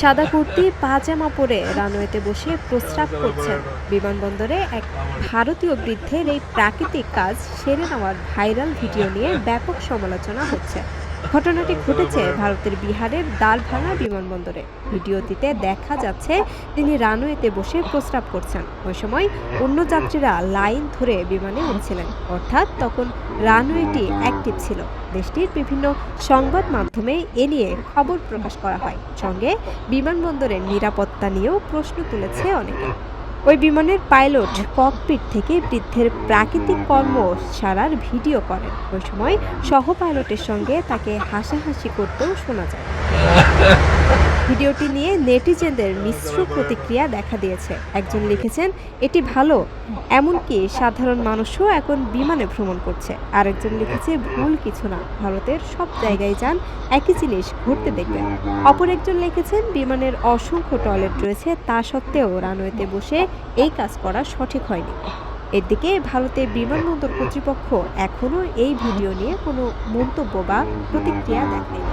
সাদা কুর্তি, পাজামা পরে রানওয়েতে বসে প্রস্রাব করছেন। বিমানবন্দরে এক ভারতীয় বৃদ্ধের এই প্রাকৃতিক কাজ সেরে নেওয়ার ভাইরাল ভিডিও নিয়ে ব্যাপক সমালোচনা হচ্ছে। ঘটনাটি ঘটেছে ভারতের বিহারের দালভাঙা বিমানবন্দরে। ভিডিওটিতে দেখা যাচ্ছে, তিনি রানওয়েতে বসে প্রস্রাব করছেন। ওই সময় অন্য যাত্রীরা লাইন ধরে বিমানে উঠছিলেন। অর্থাৎ তখন রানওয়েটি অ্যাক্টিভ ছিল। দেশটির বিভিন্ন সংবাদ মাধ্যমে এ নিয়ে খবর প্রকাশ করা হয়। সঙ্গে বিমানবন্দরের নিরাপত্তা নিয়েও প্রশ্ন তুলেছে অনেকে। ওই বিমানের পাইলট ককপিট থেকে বৃদ্ধের প্রাকৃতিক কর্ম সারার ভিডিও করেন। ওই সময় সহ পাইলটের সঙ্গে তাকে হাসাহাসি করতেও শোনা যায়। ভিডিওটি নিয়ে নেটিজেনদের মিশ্র প্রতিক্রিয়া দেখা দিয়েছে। একজন লিখেছেন, এটি ভালো, এমনকি সাধারণ মানুষও এখন বিমানে ভ্রমণ করছে। আরেকজন লিখেছে, ভুল কিছু না, ভারতের সব জায়গায় যান, একই জিনিস ঘুরতে দেখবেন। অপর একজন লিখেছেন, বিমানের অসংখ্য টয়লেট রয়েছে, তা সত্ত্বেও রানওয়েতে বসে এই কাজ করা সঠিক হয়নি। এদিকে ভারতে বিমানবন্দর কর্তৃপক্ষ এখনও এই ভিডিও নিয়ে কোনো মন্তব্য বা প্রতিক্রিয়া দেখায়নি